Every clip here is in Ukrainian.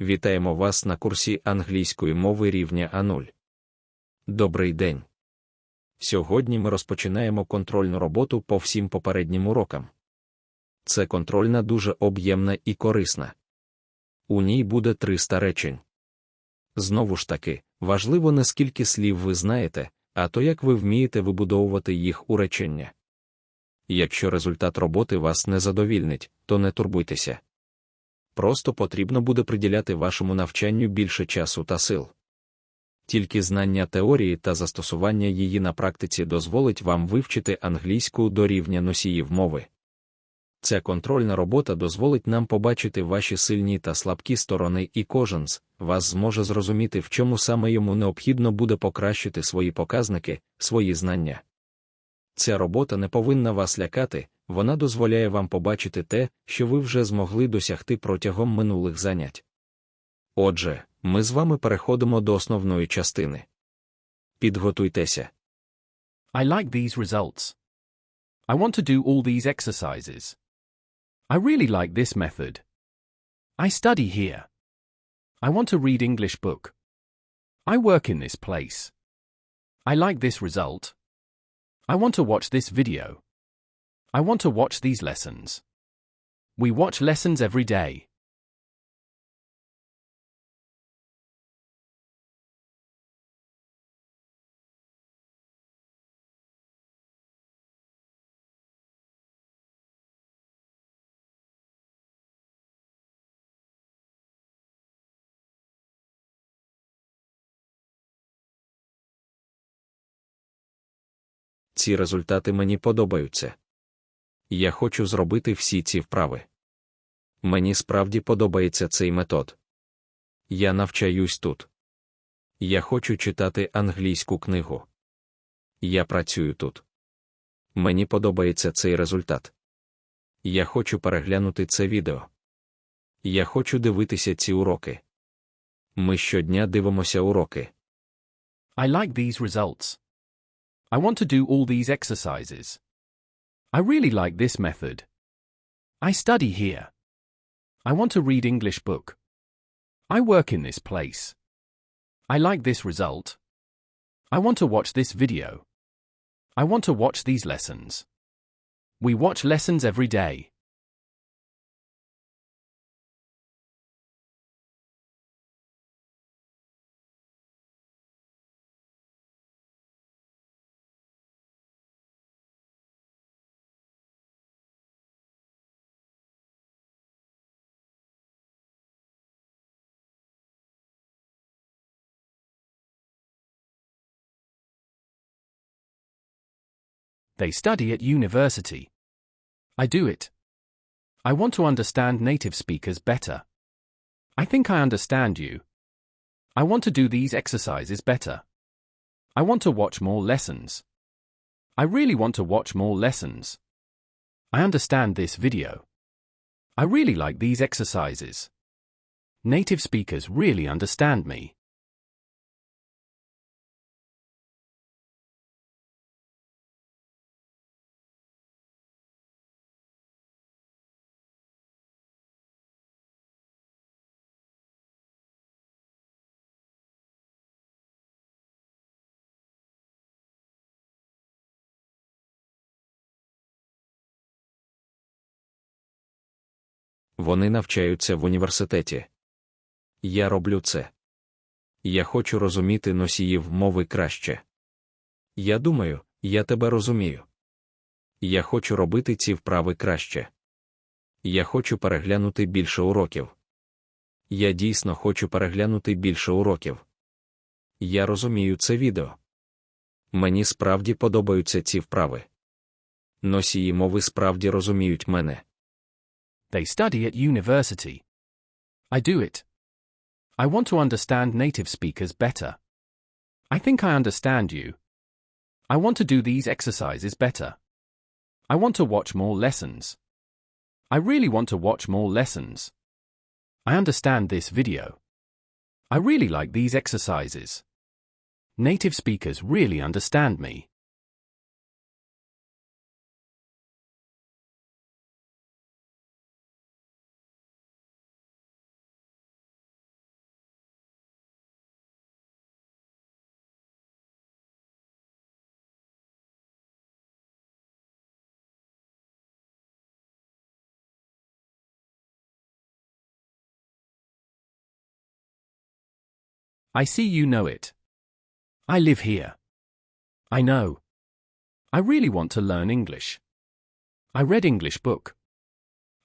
Вітаємо вас на курсі англійської мови рівня А0. Добрий день. Сьогодні ми розпочинаємо контрольну роботу по всім попереднім урокам. Це контрольна дуже об'ємна і корисна. У ній буде 300 речень. Знову ж таки, важливо не скільки слів ви знаєте, а то як ви вмієте вибудовувати їх у речення. Якщо результат роботи вас не задовільнить, то не турбуйтеся. Просто потрібно буде приділяти вашому навчанню більше часу та сил. Тільки знання теорії та застосування її на практиці дозволить вам вивчити англійську до рівня носіїв мови. Ця контрольна робота дозволить нам побачити ваші сильні та слабкі сторони, і кожен з вас зможе зрозуміти, в чому саме йому необхідно буде покращити свої показники, свої знання. Ця робота не повинна вас лякати, вона дозволяє вам побачити те, що ви вже змогли досягти протягом минулих занять. Отже, ми з вами переходимо до основної частини. Підготуйтеся. I like these results. I want to do all these exercises. I really like this method. I study here. I want to read English book. I work in this place. I like this result. I want to watch this video. I want to watch these lessons. We watch lessons every day. Ці результати мені подобаються. Я хочу зробити всі ці вправи. Мені справді подобається цей метод. Я навчаюсь тут. Я хочу читати англійську книгу. Я працюю тут. Мені подобається цей результат. Я хочу переглянути це відео. Я хочу дивитися ці уроки. Ми щодня дивимося уроки. I like these results. I want to do all these exercises. I really like this method. I study here. I want to read English book. I work in this place. I like this result. I want to watch this video. I want to watch these lessons. We watch lessons every day. They study at university. I do it. I want to understand native speakers better. I think I understand you. I want to do these exercises better. I want to watch more lessons. I really want to watch more lessons. I understand this video. I really like these exercises. Native speakers really understand me. Вони навчаються в університеті. Я роблю це. Я хочу розуміти носіїв мови краще. Я думаю, я тебе розумію. Я хочу робити ці вправи краще. Я хочу переглянути більше уроків. Я дійсно хочу переглянути більше уроків. Я розумію це відео. Мені справді подобаються ці вправи. Носії мови справді розуміють мене. They study at university. I do it. I want to understand native speakers better. I think I understand you. I want to do these exercises better. I want to watch more lessons. I really want to watch more lessons. I understand this video. I really like these exercises. Native speakers really understand me. I see you know it. I live here. I know. I really want to learn English. I read English book.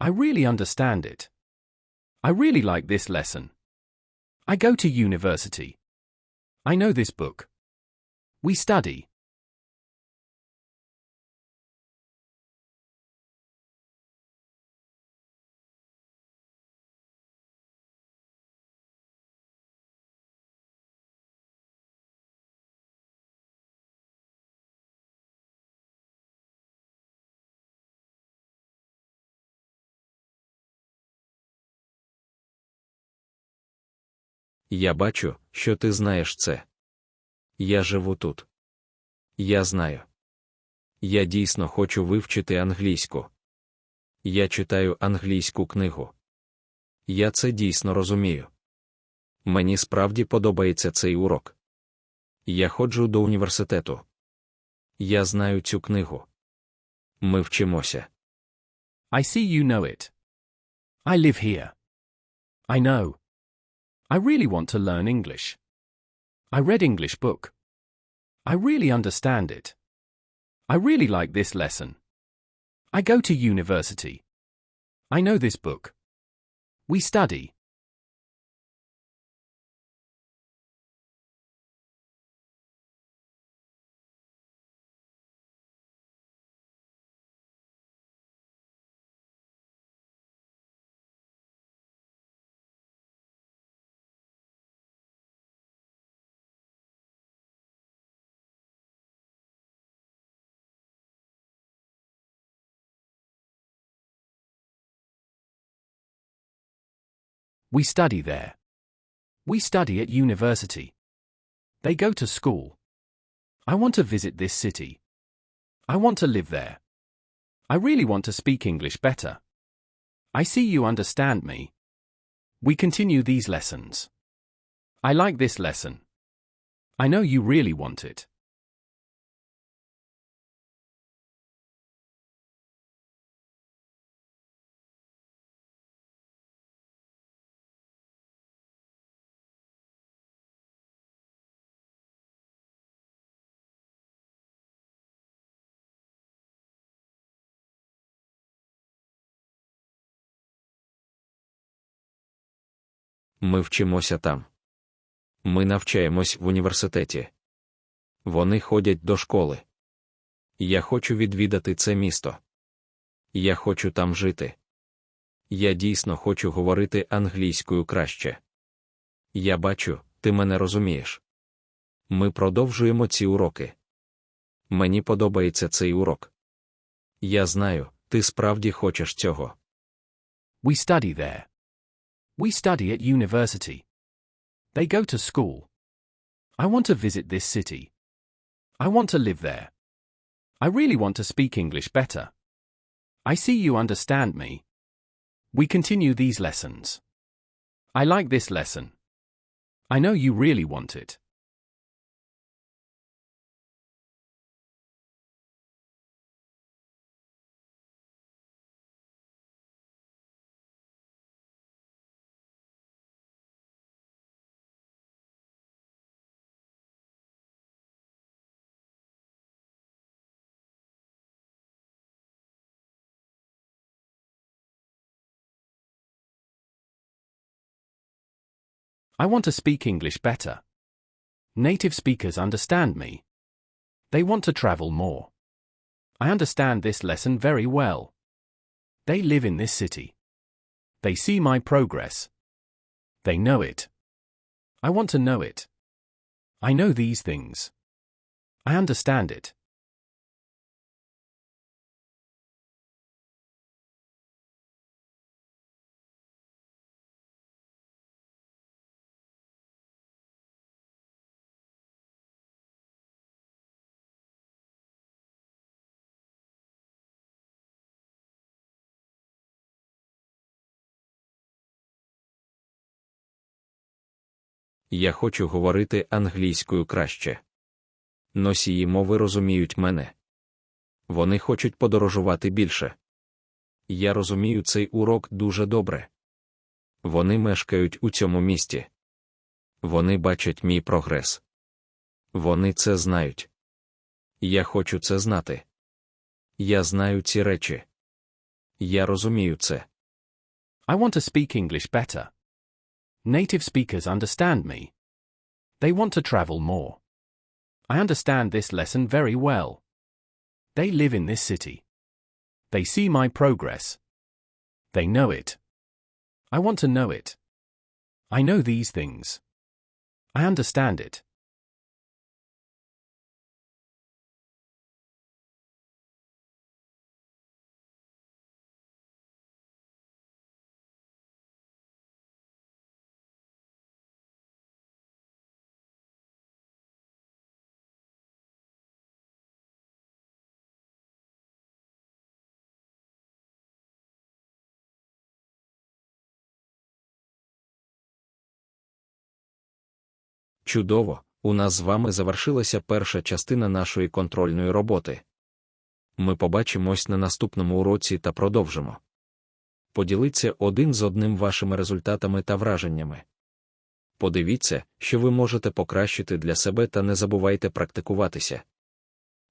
I really understand it. I really like this lesson. I go to university. I know this book. We study. Я бачу, що ти знаєш це. Я живу тут. Я знаю. Я дійсно хочу вивчити англійську. Я читаю англійську книгу. Я це дійсно розумію. Мені справді подобається цей урок. Я ходжу до університету. Я знаю цю книгу. Ми вчимося. I see you know it. I live here. I know. I really want to learn English. I read English book. I really understand it. I really like this lesson. I go to university. I know this book. We study. We study there. We study at university. They go to school. I want to visit this city. I want to live there. I really want to speak English better. I see you understand me. We continue these lessons. I like this lesson. I know you really want it. Ми вчимося там. Ми навчаємось в університеті. Вони ходять до школи. Я хочу відвідати це місто. Я хочу там жити. Я дійсно хочу говорити англійською краще. Я бачу, ти мене розумієш. Ми продовжуємо ці уроки. Мені подобається цей урок. Я знаю, ти справді хочеш цього. We study there. We study at university. They go to school. I want to visit this city. I want to live there. I really want to speak English better. I see you understand me. We continue these lessons. I like this lesson. I know you really want it. I want to speak English better. Native speakers understand me. They want to travel more. I understand this lesson very well. They live in this city. They see my progress. They know it. I want to know it. I know these things. I understand it. Я хочу говорити англійською краще. Носії мови розуміють мене. Вони хочуть подорожувати більше. Я розумію цей урок дуже добре. Вони мешкають у цьому місті. Вони бачать мій прогрес. Вони це знають. Я хочу це знати. Я знаю ці речі. Я розумію це. I want to speak English better. Native speakers understand me. They want to travel more. I understand this lesson very well. They live in this city. They see my progress. They know it. I want to know it. I know these things. I understand it. Чудово, у нас з вами завершилася перша частина нашої контрольної роботи. Ми побачимось на наступному уроці та продовжимо. Поділіться один з одним вашими результатами та враженнями. Подивіться, що ви можете покращити для себе та не забувайте практикуватися.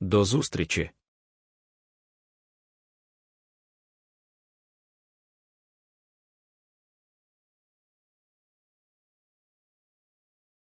До зустрічі!